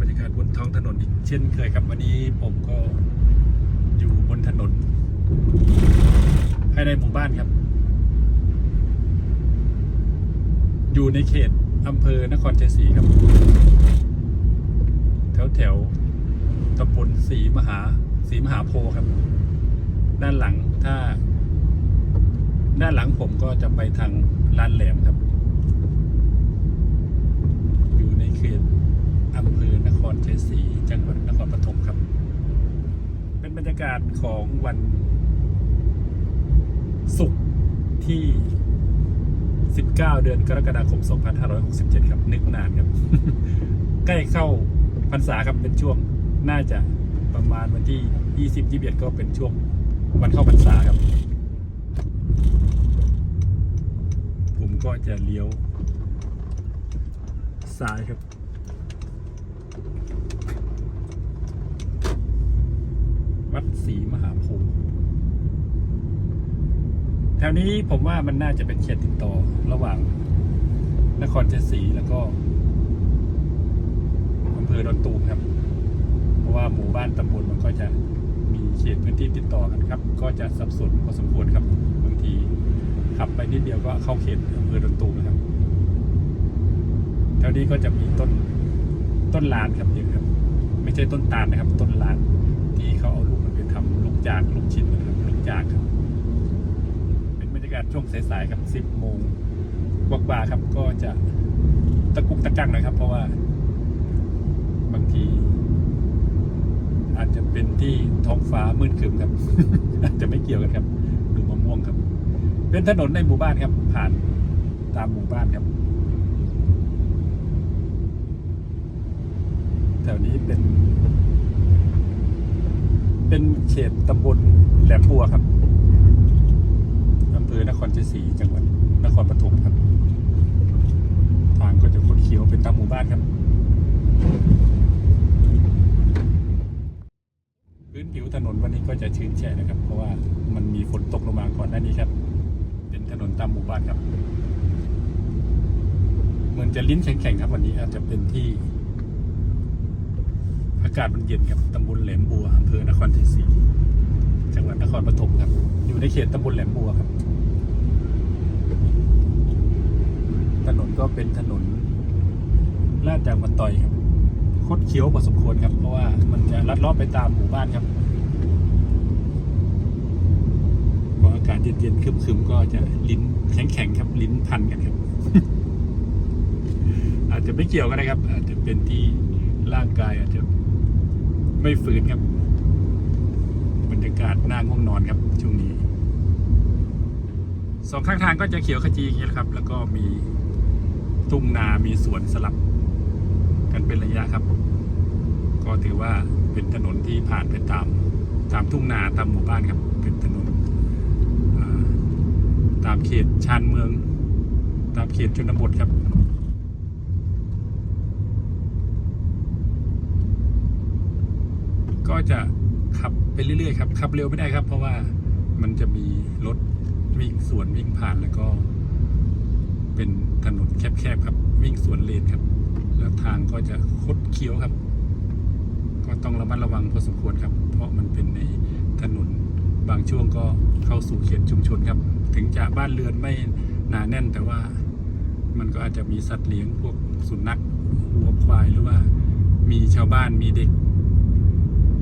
บรรยากาศบนท้องถนนเช่นเคยครับวันนี้ผมก็อยู่บนถนนภายในหมู่บ้านครับ อยู่ในเขตอำเภอนครชัยศรีครับ แถวแถวตำบลศรีมหาศรีมหาโพธิ์ครับ ด้านหลังถ้า ด้านหลังผมก็จะไปทางลานแหลมครับ อยู่ในเขตอำเภอนครชัยศรีจังหวัดนครปฐมครับ เป็นบรรยากาศ ของวันศุกร์ที่ 19 เดือนกรกฎาคม 2567 ครับ นึกนานครับ ใกล้เข้าพรรษาครับเป็นช่วงน่าจะประมาณวันที่ 20 21 ก็เป็นช่วงวันเข้าพรรษาครับ ผมก็จะเลี้ยวซ้ายครับ วัดศรีมหาโพธิ์แถวนี้ผมว่ามันน่าจะเป็นเขตติดต่อระหว่าง นครชัยศรีแล้วก็อำเภอดอนตูมครับ เพราะว่าหมู่บ้านตำบลมันก็จะมีเขตพื้นที่ติดต่อกันครับ ก็จะสับสนพอสมควรครับ บางทีขับไปนิดเดียวก็เข้าเขตอำเภอดอนตูมนะครับ แถวนี้ก็จะมีต้นต้นลานครับเยอะครับ ไม่ใช่ต้นตาลนะครับ ต้นลานที่เขาเอาลูกมันไปทำลูก จากลูกชิ้นนะครับลูกจากครับ เป็นบรรยากาศช่วงสายๆครับ10โมงกว่าๆครับ ก็จะตะกุกตะกักนะครับ เพราะว่า บางที อาจจะเป็นที่ท้องฟ้ามืดครึ้มครับ อาจจะไม่เกี่ยวกันครับดูมะม่วงครับ เป็นถนนในหมู่บ้านครับ ผ่านตามหมู่บ้านครับแถวนี้เป็น เป็นเขตตำบลแหลมบัวครับอำเภอนครชัยศรีจังหวัดนครปฐมครับ ทางก็จะคดเขียวเป็นตามหมู่บ้านครับ พื้นผิวถนนวันนี้ก็จะชื้นแฉะนะครับ เพราะว่ามันมีฝนตกลงมาก่อนหน้านี้ครับ เป็นถนนตามหมู่บ้านครับ เหมือนจะลิ้นแข็งๆครับวันนี้อาจจะเป็นที่ อากาศมันเย็นครับตำบลแหลมบัวอำเภอนครชัยศรีจังหวัดนครปฐมครับ อยู่ในเขตตำบลแหลมบัวครับ ถนนก็เป็นถนนลาดจากมันต่อยครับคดเคี้ยวพอสมควรครับ เพราะว่ามันจะลัดเลาะไปตามหมู่บ้านครับพออากาศเย็นๆคึมๆก็จะลิ้นแข็งๆครับ ลิ้นพันกันครับ อาจจะไม่เกี่ยวกันนะครับ อาจจะเป็นที่ร่างกายอาจจะ ไม่ฟื้นครับ บรรยากาศน่าง่วงนอนครับช่วงนี้สองข้างทางก็จะเขียวขจีอย่างนี้ครับ แล้วก็มีทุ่งนามีสวนสลับ กันเป็นระยะครับ ก็ถือว่าเป็นถนนที่ผ่านไปตาม ตามทุ่งนาตามหมู่บ้านครับ เป็นถนนตามเขตชานเมือง ตามเขตชนบทครับ ก็จะขับไปเรื่อยๆครับขับเร็วไม่ได้ครับ เพราะว่ามันจะมีรถวิ่งสวนวิ่งผ่านแล้วก็ เป็นถนนแคบๆครับ วิ่งสวนเลนครับ แล้วทางก็จะคดเคี้ยวครับ ก็ต้องระมัดระวังพอสมควรครับ เพราะมันเป็นในถนนบางช่วงก็เข้าสู่เขตชุมชนครับ ถึงจะบ้านเรือนไม่หนาแน่นแต่ว่ามันก็อาจจะมีสัตว์เลี้ยงพวกสุนัขวัวควายหรือว่ามีชาวบ้านมีเด็ก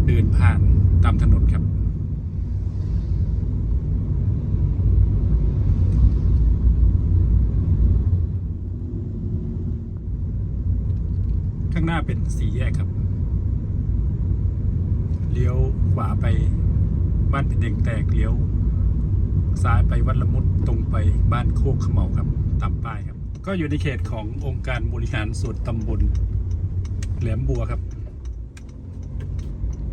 เดินผ่านตามถนนครับ ข้างหน้าเป็นสี่แยกครับ เลี้ยวขวาไปบ้านเป็นเด็งแตกเลี้ยว ซ้ายไปวัดละมุดตรงไปบ้านโคกขมเหาครับตามป้ายครับ ก็อยู่ในเขตขององค์การบริหารส่วนตำบลแหลมบัวครับ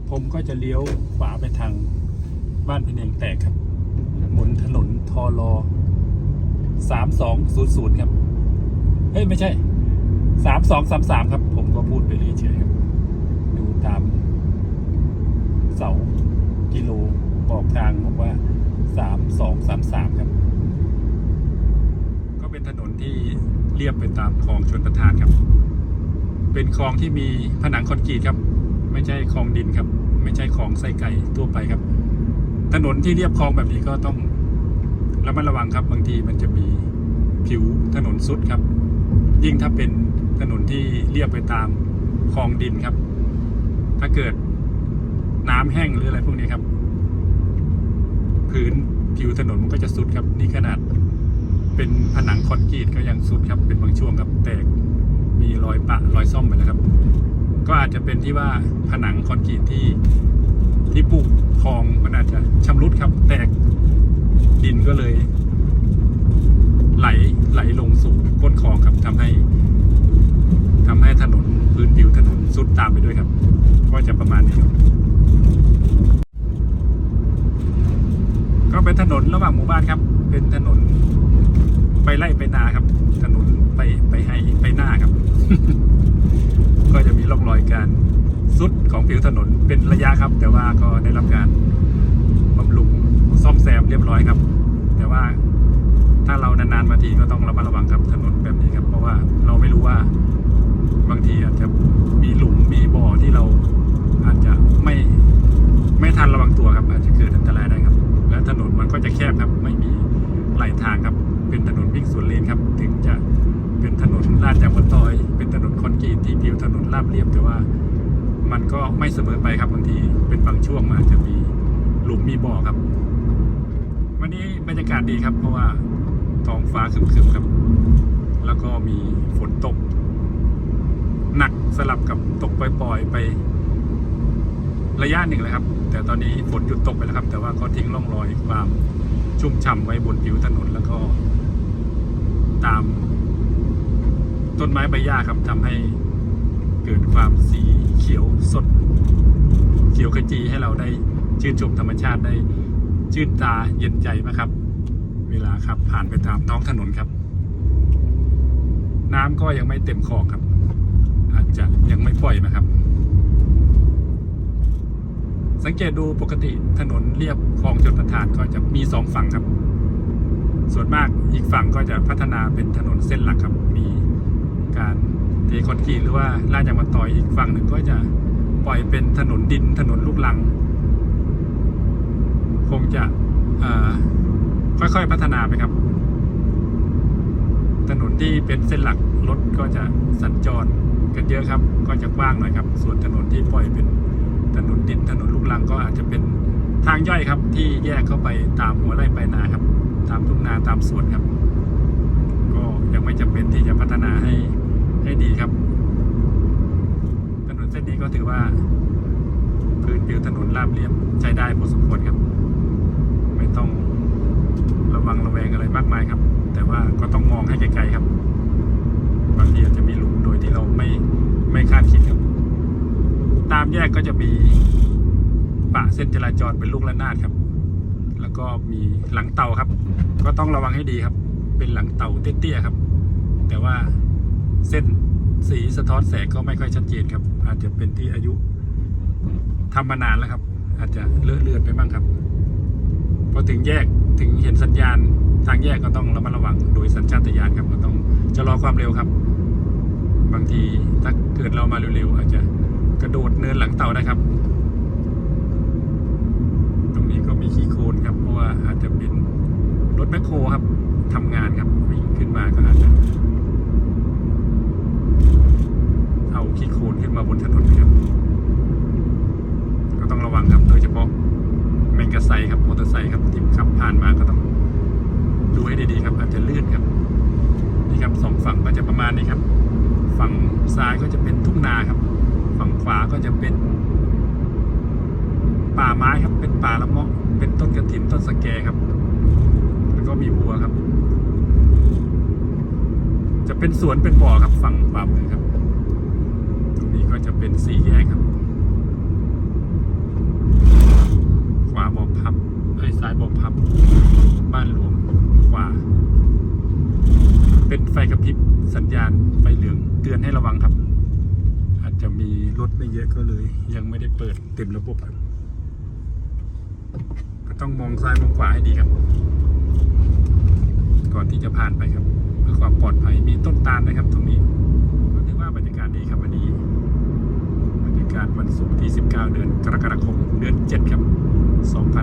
ผมก็จะเลี้ยวขวาไปทางบ้านพินเองแตกครับ บนถนนทอรอสามสองศูนย์ศูนย์ครับ เฮ้ย ไม่ใช่สามสองสามสามครับ ผมก็พูดไปเรื่อยเฉยๆครับ ดูตาม เสากิโลบอกทางบอกว่าสามสองสามสามครับ ก็เป็นถนนที่เรียบไปตามคลองชนประทานครับ เป็นคลองที่มีผนังคอนกรีตครับ ไม่ใช่คลองดินครับ ไม่ใช่คลองไส้ไก่ทั่วไปครับ ถนนที่เรียบคลองแบบนี้ก็ต้องระมัดระวังครับ บางทีมันจะมีผิวถนนสุดครับ ยิ่งถ้าเป็นถนนที่เรียบไปตามคลองดินครับ ถ้าเกิดน้ำแห้งหรืออะไรพวกนี้ครับ พื้นผิวถนนมันก็จะสุดครับ นี่ขนาดเป็นผนังคอนกรีตก็ยังสุดครับ เป็นบางช่วงครับแตกมีรอยปะรอยซ่อมไปแล้วครับ ก็อาจจะเป็นที่ว่าผนังคอนกรีตที่ที่ปลูกคลองมันอาจจะชำรุดครับ แตกดินก็เลย ไหลไหลลงสู่ก้นคลองครับทำให้ทำให้ถนนพื้นผิวถนนสุดตามไปด้วยครับ ก็จะประมาณนี้ครับก็เป็นถนนระหว่างหมู่บ้านครับ เป็นถนนไปไล่ไปนาครับ ถนนไปไปให้ไปหน้าครับ ก็จะมีร่องรอยการสุดของ ผิวถนนเป็นระยะครับ แต่ว่าก็ได้รับการบำรุงซ่อมแซมเรียบร้อยครับ แต่ว่าถ้าเรานานๆมาทีก็ต้องระมัดระวังครับถนนแบบนี้ครับ เพราะว่าเราไม่รู้ว่าบางทีอาจจะมีหลุมมีบ่อที่เราอาจจะไม่ไม่ทันระวังตัวครับ อาจจะเกิดอันตรายได้ครับ และถนนมันก็จะแคบครับ ไม่มีไหลทางครับ เป็นถนนวิ่งสวนเลนครับ ถึงจะเป็นถนนลาดยางมะตอย เป็นถนนคอนกรีตที่ผิวถนนราบเรียบแต่ว่า มันก็ไม่เสมอไปครับบางทีเป็นบางช่วงมันอาจจะมีหลุมมีบ่อครับ วันนี้บรรยากาศดีครับ เพราะว่าท้องฟ้าครึมๆครับ แล้วก็มีฝนตก หนักสลับกับตกปล่อยๆไประยะหนึ่งเลยครับ แต่ตอนนี้ฝนหยุดตกไปแล้วครับ แต่ว่าก็ทิ้งร่องรอยความชุ่มฉ่ำไว้บนผิวถนนแล้วก็ ตามต้นไม้ใบหญ้าครับทำให้ เกิดความสีเขียวสด เขียวขจีให้เราได้ชื่นชมธรรมชาติได้ชื่นตาเย็นใจนะครับ เวลาครับผ่านไปตามท้องถนนครับ น้ำก็ยังไม่เต็มคลองครับ อาจจะยังไม่ปล่อยนะครับ สังเกตดูปกติถนนเรียบคลองชนประทานก็จะมีสองฝั่งครับ ส่วนมากอีกฝั่งก็จะพัฒนาเป็นถนนเส้นหลักครับ มีการ เทคอนกรีตหรือว่าลาดยางมะตอยอีกฝั่งหนึ่งก็จะปล่อยเป็นถนนดินถนนลูกลัง คงจะค่อยๆพัฒนาไปครับ ถนนที่เป็นเส้นหลักรถก็จะสัญจรกันเยอะครับ ก็จะกว้างหน่อยครับ ส่วนถนนที่ปล่อยเป็นถนนดินถนนลูกลังก็อาจจะเป็นทางย่อยครับ ที่แยกเข้าไปตามหัวไร่ไปนาครับ ตามทุ่งนาตามสวนครับ ก็ยังไม่จำเป็นที่จะพัฒนาให้ ให้ดีครับ ถนนเส้นนี้ก็ถือว่า พื้นผิวถนนราบเรียบใช้ได้พอสมควรครับ ไม่ต้องระวังระแวงอะไรมากมายครับ แต่ว่าก็ต้องมองให้ไกลๆครับ บางทีอาจจะมีหลุมโดยที่เราไม่ไม่คาดคิดครับ ตามแยกก็จะมีปะเส้นจราจรเป็นลูกระนาดครับ แล้วก็มีหลังเต่าครับ ก็ต้องระวังให้ดีครับ เป็นหลังเต่าเตี้ยๆครับ แต่ว่าเส้น สีสะท้อนแสงก็ไม่ค่อยชัดเจนครับ อาจจะเป็นที่อายุทำมานานแล้วครับ อาจจะเลอะเลือนไปบ้างครับพอถึงแยกถึงเห็นสัญญาณทางแยกก็ต้องระมัดระวังโดยสัญชาตญาณครับก็ต้องชะลอความเร็วครับ บางทีถ้าเกิดเรามาเร็วๆอาจจะกระโดดเนินหลังเต่าได้ครับ ตรงนี้ก็มีขี้โคลนครับ เพราะว่าอาจจะเป็นรถแมคโครครับทำงานครับวิ่งขึ้นมาก็อาจจะ เอาขี้โคลนขึ้น มาบนถนนครับ ก็ต้องระวังครับ โดยเฉพาะแมงกะไซครับมอเตอร์ไซค์ครับที่ขับผ่านมาก็ต้องดูให้ดีๆครับ อาจจะลื่นครับ นี่ครับสองฝั่งก็จะประมาณนี้ครับ ฝั่งซ้ายก็จะเป็นทุ่งนาครับ ฝั่งขวาก็จะเป็น ป่าไม้ครับ เป็นป่าละเมาะเป็นต้นกระถินต้นสะแกครับ แล้วก็มีวัวครับ จะเป็นสวนเป็นบ่อครับฝั่งขวามือครับ นี้ก็จะเป็นสี่แยกครับ ขวาบ่อพับเอ้ยซ้ายบ่อพับ บ้านหลวงขวา เป็นไฟกระพริบสัญญาณไฟเหลืองเตือนให้ระวังครับ อาจจะมีรถไม่เยอะก็เลย ยังไม่ได้เปิดเต็มระบบครับ ก็ต้องมองซ้ายมองขวาให้ดีครับ ก่อนที่จะผ่านไปครับ เพื่อความปลอดภัยมีต้นตาลนะครับตรงนี้ ว่าบรรยากาศดีครับวันนี้ บรรยาการวันศุกร์ที่ 19 เดือนกรกฎาคมเดือน 7 ครับ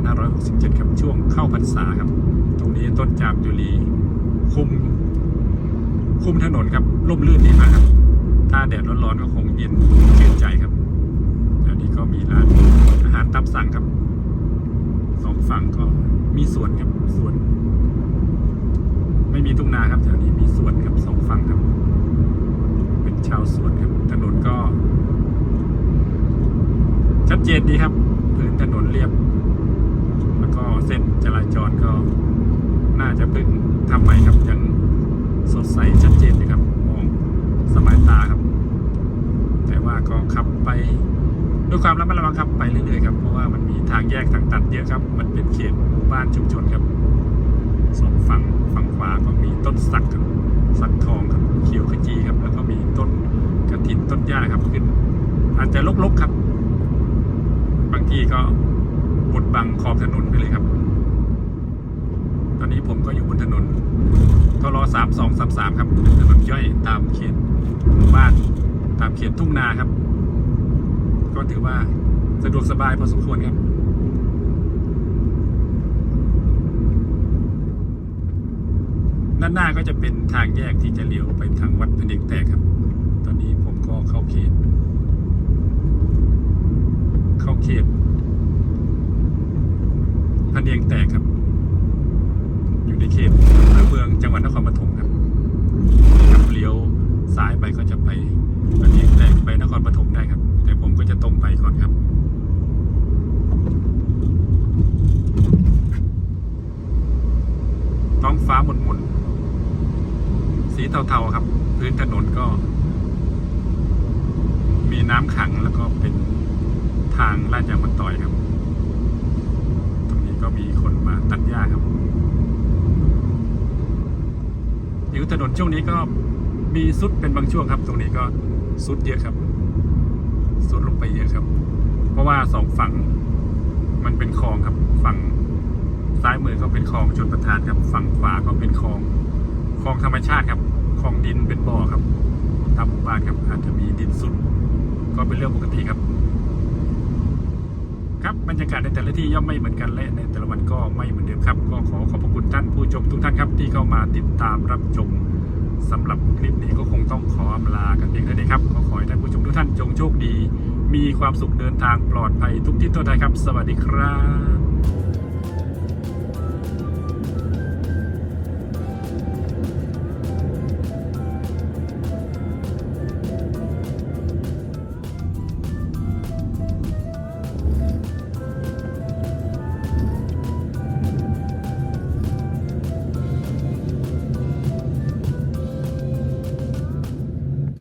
2567 ครับช่วงเข้าพรรษาครับ ตรงนี้ต้นจามจุลีคุม คุมถนนครับร่มรื่นดีมากครับ ถ้าแดดร้อนๆก็คงเย็นชื่นใจครับแล้วนี้ก็มีร้านอาหารตามสั่งครับสองฝั่งก็มีสวนครับสวน ไม่มีทุ่งนาครับแถวนี้มีสวนครับสองฝั่งครับ ชาวสวนครับ ถนนก็ ชัดเจนดีครับ พื้นถนนเรียบ แล้วก็เส้นจราจรก็ น่าจะเพิ่งทำใหม่ครับยังสดใสชัดเจนเลยครับ มองสบายตาครับ แต่ว่าก็ขับไปด้วยความระมัดระวังครับไปเรื่อยๆครับเพราะว่ามันมีทางแยกทางตัดเยอะครับ มันเป็นเขตหมู่บ้านชุมชนครับสองฝั่งฝั่งขวาก็มีต้นสักครับสักทองครับ เขียวขจีครับ แล้วก็มีต้นกระถินต้นหญ้าครับขึ้น อาจจะลกๆครับ บางทีก็บดบังขอบถนนไปเลยครับ ตอนนี้ผมก็อยู่บนถนนทรสามสองสามสามครับเป็นถนนย่อยตามเขตหมู่บ้าน ตามเขตทุ่งนาครับ ก็ถือว่าสะดวกสบายพอสมควรครับ ด้านหน้าก็จะเป็นทางแยกที่จะเลี้ยวไปทางวัดพเนกแตกครับ ตอนนี้ผมก็เข้าเขต เข้าเขตพเนียงแตกครับ อยู่ในเขตอำเภอเมืองจังหวัดนครปฐมครับครับเลี้ยวซ้ายไปก็จะไปพเนียงแตกไปนครปฐมได้ครับ แต่ผมก็จะตรงไปก่อนครับท้องฟ้าหมุนๆ สีเทาๆครับ พื้นถนนก็ มีน้ำขังแล้วก็เป็นทางลาดยางมะต่อยครับ ตรงนี้ก็มีคนมาตัดหญ้าครับผิวถนนช่วงนี้ก็มีซุดเป็นบางช่วงครับ ตรงนี้ก็ซุดเยอะครับซุดลงไปเยอะครับ เพราะว่าสองฝั่งมันเป็นคลองครับ ฝั่งซ้ายมือก็เป็นคลองชนประทานครับ ฝั่งขวาก็เป็นคลอง คลองธรรมชาติครับคลองดินเป็นบ่อครับตามหมู่บ้านครับอาจจะมีดินซุด ก็เป็นเรื่องปกติครับ ครับบรรยากาศในแต่ละที่ย่อมไม่เหมือนกันและในแต่ละวันก็ไม่เหมือนเดิมครับก็ขอขอบพระคุณท่านผู้ชมทุกท่านครับ ที่เข้ามาติดตามรับชมสำหรับคลิปนี้ก็คงต้องขออำลากันเพียงเท่านี้ครับก็ขอให้ท่านผู้ชมทุกท่านจงโชคดี มีความสุขเดินทางปลอดภัยทุกทิศทั่วไทยครับ สวัสดีครับ